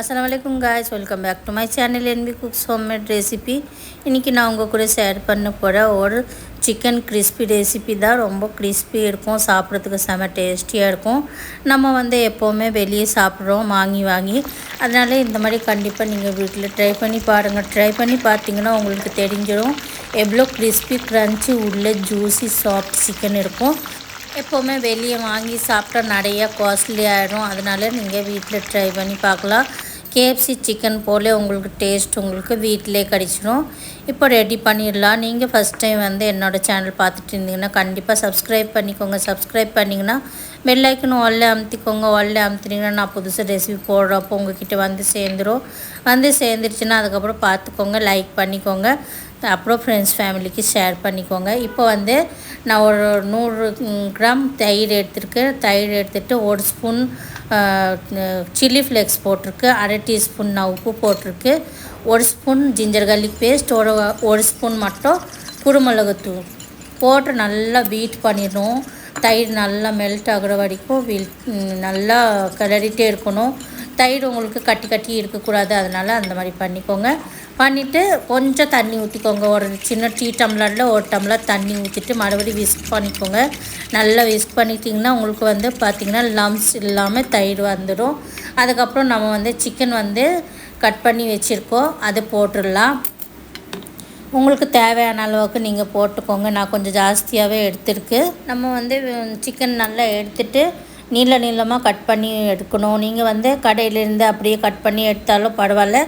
அஸ்லாம் வலைக்கும் guys welcome back to my channel NB cooks homemade recipe இன்றைக்கி நான் உங்கள் கூட ஷேர் பண்ண போகிற ஒரு சிக்கன் கிறிஸ்பி ரெசிபி தான். ரொம்ப கிறிஸ்பி இருக்கும் சாப்பிட்றதுக்கு செம டேஸ்டியாக இருக்கும். நம்ம வந்து எப்போவுமே வெளியே சாப்பிட்றோம் வாங்கி வாங்கி. அதனால் இந்த மாதிரி கண்டிப்பாக நீங்கள் வீட்டில் ட்ரை பண்ணி பாருங்கள் ட்ரை பண்ணி பார்த்தீங்கன்னா உங்களுக்கு தெரிஞ்சிடும். எவ்வளோ கிறிஸ்பி க்ரன்ச்சி உள்ள ஜூஸி சாஃப்ட் சிக்கன் இருக்கும். எப்போவுமே வெளியே வாங்கி சாப்பிட்டா நிறையா காஸ்ட்லி ஆகிடும் அதனால நீங்கள் வீட்டில் ட்ரை பண்ணி பார்க்கலாம். கேஎஃப்சி சிக்கன் போலே உங்களுக்கு டேஸ்ட் உங்களுக்கு வீட்டிலே கிடச்சிரும். இப்போ ரெடி பண்ணிடலாம். நீங்கள் ஃபஸ்ட் டைம் வந்து என்னோடய சேனல் பார்த்துட்டு இருந்தீங்கன்னா கண்டிப்பாக சப்ஸ்கிரைப் பண்ணிக்கோங்க. சப்ஸ்கிரைப் பண்ணிங்கன்னா பெல்லைக்கனும் ஒல்லே அமுத்திக்கோங்க. ஒல்லே அமுத்தினீங்கன்னா நான் புதுசு ரெசிபி போடுறப்போ உங்ககிட்ட வந்து சேர்ந்துடும் வந்து சேர்ந்துருச்சுன்னா அதுக்கப்புறம் பார்த்துக்கோங்க லைக் பண்ணிக்கோங்க. அப்புறம் ஃப்ரெண்ட்ஸ் ஃபேமிலிக்கு ஷேர் பண்ணிக்கோங்க. இப்போ வந்து நான் ஒரு நூறு கிராம் தயிர் எடுத்துருக்கேன் தயிர் எடுத்துகிட்டு ஒரு ஸ்பூன் சில்லி ஃப்ளேக்ஸ் போட்டிருக்கு. அரை டீஸ்பூன் நான் உப்பு போட்டிருக்கு. ஒரு ஸ்பூன் ஜிஞ்சர் கார்லிக் பேஸ்ட் ஒரு ஒரு ஸ்பூன் மட்டும் குருமிளகுத்தூள். போட்டு நல்லா பீட் பண்ணிடணும். தயிர் நல்லா மெல்ட் ஆகிற வரைக்கும் வில் நல்லா கிளறிட்டே இருக்கணும். தயிர் உங்களுக்கு கட்டி கட்டி இருக்கக்கூடாது. அதனால் அந்த மாதிரி பண்ணிக்கோங்க. பண்ணிவிட்டு கொஞ்சம் தண்ணி ஊற்றிக்கோங்க ஒரு சின்ன டீ டம்ளரில் ஒரு டம்ளர் தண்ணி ஊற்றிட்டு மறுபடியும் விஸ்க் பண்ணிக்கோங்க. நல்லா விஸ்க் பண்ணிட்டிங்கன்னா உங்களுக்கு வந்து பார்த்திங்கன்னா லம்ஸ் இல்லாமல் தயிர் வந்துடும். அதுக்கப்புறம் நம்ம வந்து சிக்கன் வந்து கட் பண்ணி வச்சுருக்கோம். அது போட்டுடலாம். உங்களுக்கு தேவையான அளவுக்கு நீங்கள் போட்டுக்கோங்க. நான் கொஞ்சம் ஜாஸ்தியாகவே எடுத்துருக்கு. நம்ம வந்து சிக்கன் நல்லா எடுத்துகிட்டு நீள நீளமாக கட் பண்ணி எடுக்கணும். நீங்கள் வந்து கடையிலேருந்து அப்படியே கட் பண்ணி எடுத்தாலும் பரவாயில்ல.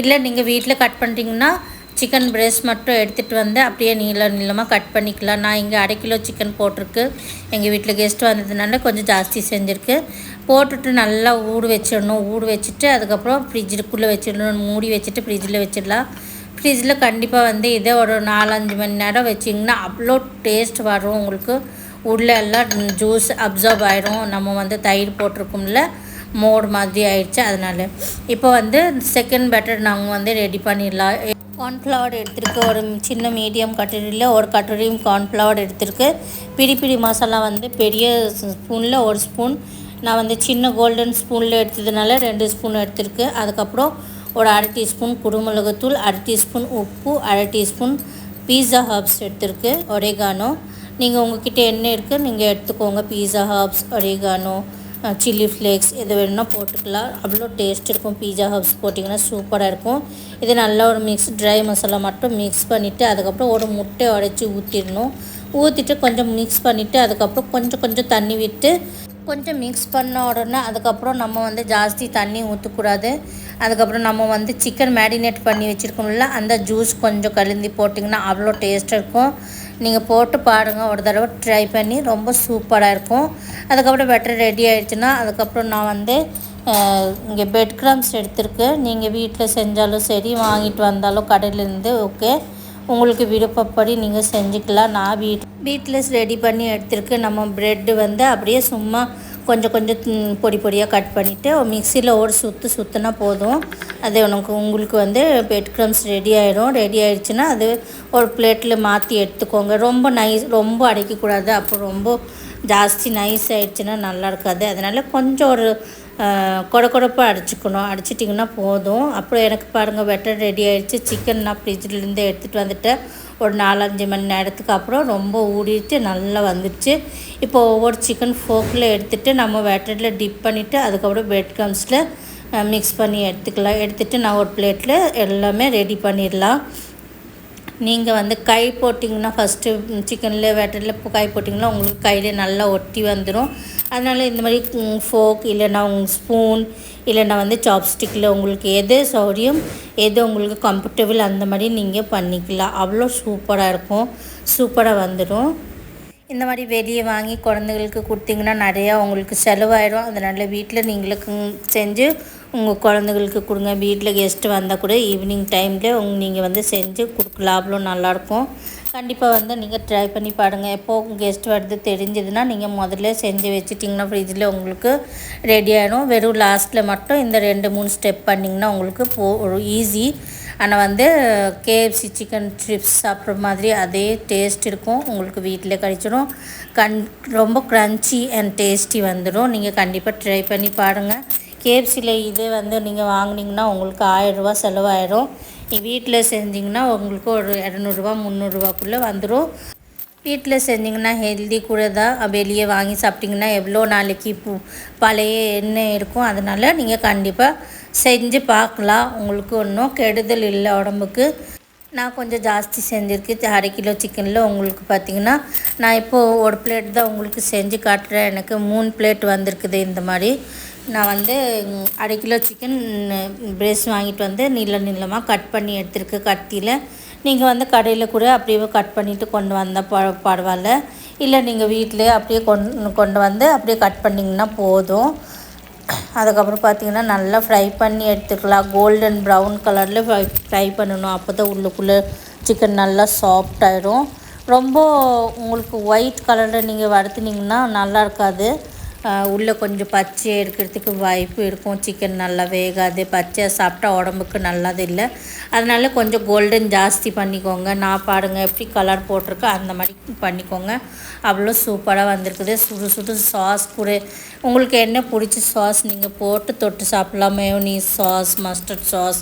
இல்லை நீங்கள் வீட்டில் கட் பண்ணுறீங்கன்னா சிக்கன் பிரெஸ்ட் மட்டும் எடுத்துகிட்டு வந்து அப்படியே நீள நீளமாக கட் பண்ணிக்கலாம். நான் இங்கே அரை கிலோ சிக்கன் போட்டிருக்கு. எங்கள் வீட்டில் கெஸ்ட் வந்ததுனால கொஞ்சம் ஜாஸ்தி செஞ்சுருக்கு. போட்டுட்டு நல்லா ஊடு வச்சிடணும். ஊடு வச்சுட்டு அதுக்கப்புறம் ஃப்ரிட்ஜுக்குள்ளே வச்சிடணும். மூடி வச்சுட்டு ஃப்ரிட்ஜில் வச்சிடலாம். ஃப்ரிட்ஜில் கண்டிப்பாக வந்து இதே ஒரு நாலஞ்சு மணி நேரம் வச்சிங்கன்னா அவ்வளோ டேஸ்ட் வரும் உங்களுக்கு. உள்ளே எல்லாம் ஜூஸ் அப்சர்வ் ஆகிடும் நம்ம வந்து தயிர் போட்டிருக்கோம்ல மோர் மாதிரி ஆயிடுச்சு அதனால். இப்போ வந்து செகண்ட் பேட்டர் நாங்கள் வந்து ரெடி பண்ணிடலாம். கார்ன்ஃப்ளவர் எடுத்துருக்கு. ஒரு சின்ன மீடியம் கட்டுரையில் ஒரு கட்டுரையும் கார்ன்ஃப்ளவர் எடுத்துருக்கு. பிடி பிடி மசாலா வந்து பெரிய ஸ்பூனில் ஒரு ஸ்பூன் நான் வந்து சின்ன கோல்டன் ஸ்பூனில் எடுத்ததுனால ரெண்டு ஸ்பூன் எடுத்திருக்கு. அதுக்கப்புறம் ஒரு அரை டீஸ்பூன் குருமிளகுத்தூள் அரை டீஸ்பூன் உப்பு அரை டீஸ்பூன் பீஸா ஹர்ப்ஸ் எடுத்திருக்கு ஒரேகானோ நீங்கள் உங்ககிட்ட என்ன இருக்குது நீங்கள் எடுத்துக்கோங்க. Pizza herbs oregano chilli flakes எது வேணும்னா போட்டுக்கலாம். அவ்வளோ டேஸ்ட் இருக்கும். பீஸா ஹப்ஸ் போட்டிங்கன்னா சூப்பராக இருக்கும். இது நல்லா ஒரு மிக்ஸ் ட்ரை மசாலா மட்டும் மிக்ஸ் பண்ணிவிட்டு அதுக்கப்புறம் ஒரு முட்டை உடச்சி ஊற்றிடணும் ஊற்றிட்டு கொஞ்சம் மிக்ஸ் பண்ணிவிட்டு அதுக்கப்புறம் கொஞ்சம் கொஞ்சம் தண்ணி விட்டு கொஞ்சம் மிக்ஸ் பண்ண உடனே அதுக்கப்புறம் நம்ம வந்து ஜாஸ்தி தண்ணி ஊற்றக்கூடாது அதுக்கப்புறம் நம்ம வந்து சிக்கன் மேரினேட் பண்ணி வச்சுருக்கோம்ல அந்த ஜூஸ் கொஞ்சம் கலந்து போட்டிங்கன்னா அவ்வளோ டேஸ்ட்டாக இருக்கும். நீங்கள் போட்டு பாருங்கள் ஒரு தடவை ட்ரை பண்ணி ரொம்ப சூப்பராக இருக்கும். அதுக்கப்புறம் பெட்டர் ரெடி ஆகிடுச்சுன்னா அதுக்கப்புறம் நான் வந்து இங்கே பெட் கிராம்ஸ் எடுத்திருக்கு. நீங்கள் வீட்டில் செஞ்சாலும் சரி வாங்கிட்டு வந்தாலும் கடையிலேருந்து ஓகே உங்களுக்கு விருப்பப்படி நீங்கள் செஞ்சுக்கலாம். நான் வீட் வீட்டில் ரெடி பண்ணி எடுத்திருக்கு நம்ம ப்ரெட்டு வந்து அப்படியே சும்மா கொஞ்சம் கொஞ்சம் பொடி பொடியாக கட் பண்ணிவிட்டு மிக்சியில் ஒரு சுற்று சுற்றினா போதும். அது உனக்கு உங்களுக்கு வந்து பெட் க்ரம்ஸ் ரெடி ஆகிடும் ரெடி ஆகிடுச்சுன்னா அது ஒரு பிளேட்டில் மாற்றி எடுத்துக்கோங்க. ரொம்ப நைஸ் ரொம்ப அடைக்கக்கூடாது. அப்போ ரொம்ப ஜாஸ்தி நைஸ் ஆகிடுச்சுன்னா நல்லா இருக்காது. அதனால் கொஞ்சம் ஒரு கொட கொடப்பாக அடிச்சுக்கணும். அடிச்சிட்டிங்கன்னா போதும். அப்புறம் எனக்கு பாருங்கள் வெட்டர் ரெடி ஆகிடுச்சு சிக்கன் நான் ஃப்ரிட்ஜிலேருந்து எடுத்துகிட்டு வந்துட்டேன். ஒரு நாலஞ்சு மணி நேரத்துக்கு அப்புறம் ரொம்ப ஊடிட்டு நல்லா வந்துடுச்சு. இப்போ ஒவ்வொரு சிக்கன் ஃபோக்கில் எடுத்துகிட்டு நம்ம வெட்டரில் டிப் பண்ணிவிட்டு அதுக்கப்புறம் பிரெட் கம்ஸில் மிக்ஸ் பண்ணி எடுத்துக்கலாம். எடுத்துகிட்டு நான் ஒரு பிளேட்டில் எல்லாமே ரெடி பண்ணிடலாம். நீங்கள் வந்து கை போட்டிங்கன்னா ஃபஸ்ட்டு சிக்கனில் வெட்டரில் கை போட்டிங்கன்னா உங்களுக்கு கையில் நல்லா ஒட்டி வந்துடும் அதனால் இந்த மாதிரி ஃபோக் இல்லைன்னா உங்கள் ஸ்பூன் இல்லைன்னா வந்து சாப்ஸ்டிக்கில் உங்களுக்கு எது சௌரியம் எது உங்களுக்கு கம்ஃபர்டபுள் அந்த மாதிரி நீங்கள் பண்ணிக்கலாம். அவ்வளோ சூப்பராக இருக்கும். சூப்பராக வந்துடும். இந்த மாதிரி வெளியே வாங்கி குழந்தைங்களுக்கு கொடுத்தீங்கன்னா நிறையா உங்களுக்கு செலவாயிடும் அதனால் வீட்டில் நீங்களுக்கு செஞ்சு உங்கள் குழந்தைங்களுக்கு கொடுங்க. வீட்டில் கெஸ்ட்டு வந்தால் கூட ஈவினிங் டைமில் உங் நீங்கள் வந்து செஞ்சு கொடுக்கலாம். அவ்வளோ நல்லாயிருக்கும் கண்டிப்பாக வந்து நீங்கள் ட்ரை பண்ணி பாருங்கள் எப்போ கெஸ்ட் வருது தெரிஞ்சதுன்னா நீங்கள் முதல்ல செஞ்சு வச்சுட்டிங்கன்னா ஃப்ரிட்ஜில் உங்களுக்கு ரெடி ஆகிடும் வெறும் லாஸ்ட்டில் மட்டும் இந்த ரெண்டு மூணு ஸ்டெப் பண்ணிங்கன்னா உங்களுக்கு போ ஈஸி ஆனால் வந்து கேஎஃப்சி சிக்கன் ட்ரிப்ஸ் சாப்பிட்ற மாதிரி அதே டேஸ்ட் இருக்கும். உங்களுக்கு வீட்டில் கிடைச்சிடும் கண் ரொம்ப க்ரன்ச்சி அண்ட் டேஸ்டி வந்துடும் நீங்கள் கண்டிப்பாக ட்ரை பண்ணி பாருங்கள் கேஎஃப்சியில் இதே வந்து நீங்கள் வாங்கினீங்கன்னா உங்களுக்கு ஆயிரரூபா செலவாயிடும் வீட்டில் செஞ்சிங்கன்னா உங்களுக்கு ஒரு இரநூறுபா முந்நூறுரூவாக்குள்ளே வந்துடும் வீட்டில் செஞ்சிங்கன்னா ஹெல்தி கூட தான். வெளியே வாங்கி சாப்பிட்டிங்கன்னா எவ்வளோ நாளைக்கு பூ பழைய எண்ணெய் இருக்கும். அதனால் நீங்கள் கண்டிப்பாக செஞ்சு பார்க்கலாம். உங்களுக்கு ஒன்றும் கெடுதல் இல்லை உடம்புக்கு. நான் கொஞ்சம் ஜாஸ்தி செஞ்சுருக்கேன். அரை கிலோ சிக்கனில் உங்களுக்கு பார்த்திங்கன்னா நான் இப்போது ஒரு பிளேட் தான் உங்களுக்கு செஞ்சு காட்டுறேன். எனக்கு மூணு பிளேட் வந்திருக்குது இந்த மாதிரி. நான் வந்து அரை கிலோ சிக்கன் பிரேஸ் வாங்கிட்டு வந்து நீள நீளமாக கட் பண்ணி எடுத்துருக்கு கத்தியில். நீங்கள் வந்து கடையில் கூட அப்படியே கட் பண்ணிவிட்டு கொண்டு வந்தால் ப பரவாயில்ல. இல்லை நீங்கள் வீட்டிலே அப்படியே கொண்டு கொண்டு வந்து அப்படியே கட் பண்ணிங்கன்னா போதும். அதுக்கப்புறம் பார்த்தீங்கன்னா நல்லா ஃப்ரை பண்ணி எடுத்துக்கலாம். கோல்டன் ப்ரௌன் கலரில் ஃப்ரை ஃப்ரை பண்ணணும். அப்போ தான் உள்ளுக்குள்ளே சிக்கன் நல்லா சாஃப்டாயிடும் ரொம்ப உங்களுக்கு ஒயிட் கலரில் நீங்கள் வறுத்துனீங்கன்னா நல்லா இருக்காது. உள்ளே கொஞ்சம் பச்சை இருக்கிறதுக்கு வாய்ப்பு இருக்கும். சிக்கன் நல்லா வேகாது. பச்சை சாப்பிட்டா உடம்புக்கு நல்லது இல்லை. அதனால கொஞ்சம் கோல்டன் ஜாஸ்தி பண்ணிக்கோங்க. நான் பாருங்கள் எப்படி கலர் போட்டிருக்கோ அந்த மாதிரி பண்ணிக்கோங்க. அவ்வளோ சூப்பராக வந்திருக்குது. சுடு சுடு சாஸ் கூட. உங்களுக்கு என்ன பிடிச்ச சாஸ் நீங்கள் போட்டு தொட்டு சாப்பிட்லாம். Mayonnaise sauce mustard sauce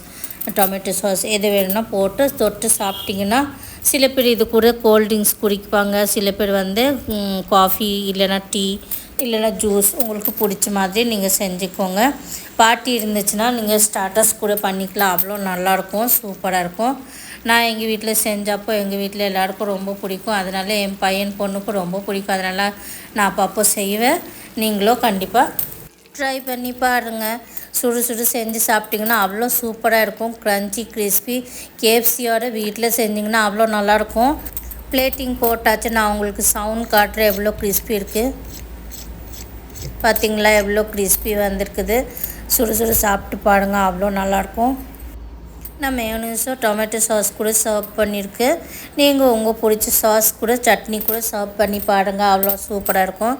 tomato sauce எது வேணும்னா போட்டு தொட்டு சாப்பிட்டிங்கன்னா சில பேர் இது கூட கோல்ட்ரிங்க்ஸ் குடிப்பாங்க. சில பேர் வந்து காஃபி இல்லைன்னா டீ இல்லைன்னா ஜூஸ் உங்களுக்கு பிடிச்ச மாதிரி நீங்கள் செஞ்சுக்கோங்க. பார்ட்டி இருந்துச்சுன்னா நீங்கள் ஸ்டார்டர்ஸ் கூட பண்ணிக்கலாம். அவ்வளோ நல்லாயிருக்கும். சூப்பராக இருக்கும். நான் எங்கள் வீட்டில் செஞ்சப்போ எங்கள் வீட்டில் எல்லாருக்கும் ரொம்ப பிடிக்கும். அதனால என் பையன் பொண்ணுக்கும் ரொம்ப பிடிக்கும். அதனால் நான் அப்பப்போ செய்வேன். நீங்களும் கண்டிப்பாக ட்ரை பண்ணி பாருங்கள் சுடு சுடு செஞ்சு சாப்பிட்டிங்கன்னா அவ்வளோ சூப்பராக இருக்கும். க்ரன்ச்சி கிறிஸ்பி கேஎஃப்சியோட வீட்டில் செஞ்சிங்கன்னா அவ்வளோ நல்லாயிருக்கும். பிளேட்டிங் போட்டாச்சு. நான் உங்களுக்கு சவுண்ட் காட்டுறேன். எவ்வளோ கிறிஸ்பி இருக்குது பார்த்திங்களா எவ்வளோ கிறிஸ்பி வந்திருக்குது. சுறுசுறு சாப்பிட்டு பாருங்க அவ்வளோ நல்லாயிருக்கும். நான் மேயோனீஸோ டொமேட்டோ சாஸ் கூட சர்வ் பண்ணியிருக்கு. நீங்கள் உங்கள் பிடிச்ச சாஸ் கூட சட்னி கூட சர்வ் பண்ணி பாருங்கள் அவ்வளோ சூப்பராக இருக்கும்.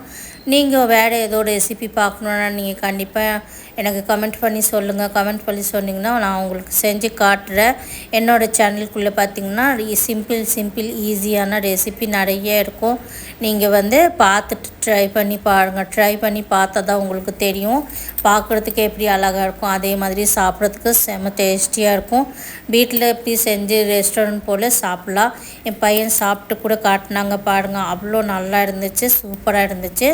நீங்கள் வேறு ஏதோ ரெசிபி பார்க்கணுன்னா நீங்கள் கண்டிப்பாக எனக்கு கமெண்ட் பண்ணி சொல்லுங்கள் கமெண்ட் பண்ணி சொன்னிங்கன்னா நான் உங்களுக்கு செஞ்சு காட்டுறேன். என்னோடய சேனலுக்குள்ளே பார்த்தீங்கன்னா சிம்பிள் சிம்பிள் ஈஸியான ரெசிபி நிறைய இருக்கும். நீங்கள் வந்து பார்த்துட்டு ட்ரை பண்ணி பாருங்கள் ட்ரை பண்ணி பார்த்தா தான் உங்களுக்கு தெரியும். பார்க்குறதுக்கு எப்படி அழகாக இருக்கும். அதே மாதிரி சாப்பிட்றதுக்கு செம டேஸ்டியாக இருக்கும். வீட்டில் எப்படி செஞ்சு ரெஸ்டாரண்ட் போல் சாப்பிட்லாம். என் பையன் சாப்பிட்டு கூட காட்டினாங்க பாருங்கள் அவ்வளோ நல்லா இருந்துச்சு. சூப்பராக இருந்துச்சு.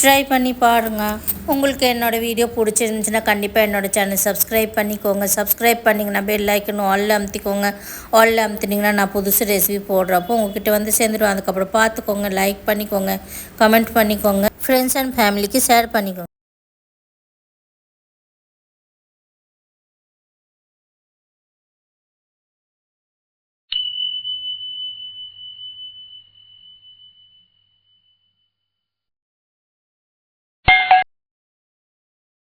ட்ரை பண்ணி பாருங்கள் உங்களுக்கு என்னோடய வீடியோ பிடிச்சிருந்துச்சுன்னா கண்டிப்பாக என்னோடய சேனல் சப்ஸ்கிரைப் பண்ணிக்கோங்க. சப்ஸ்கிரைப் பண்ணிங்கன்னா பெல் ஐக்கன் ஆல்ல அமுத்திக்கோங்க. ஆல்ல அமுத்துனிங்கன்னா நான் புதுசு ரெசிபி போடுறப்போ உங்ககிட்ட வந்து சேர்ந்துடுவோம் அதுக்கப்புறம் பார்த்துக்கோங்க லைக் பண்ணிக்கோங்க கமெண்ட் பண்ணிக்கோங்க. ஃப்ரெண்ட்ஸ் அண்ட் ஃபேமிலிக்கு ஷேர் பண்ணிக்கோங்க.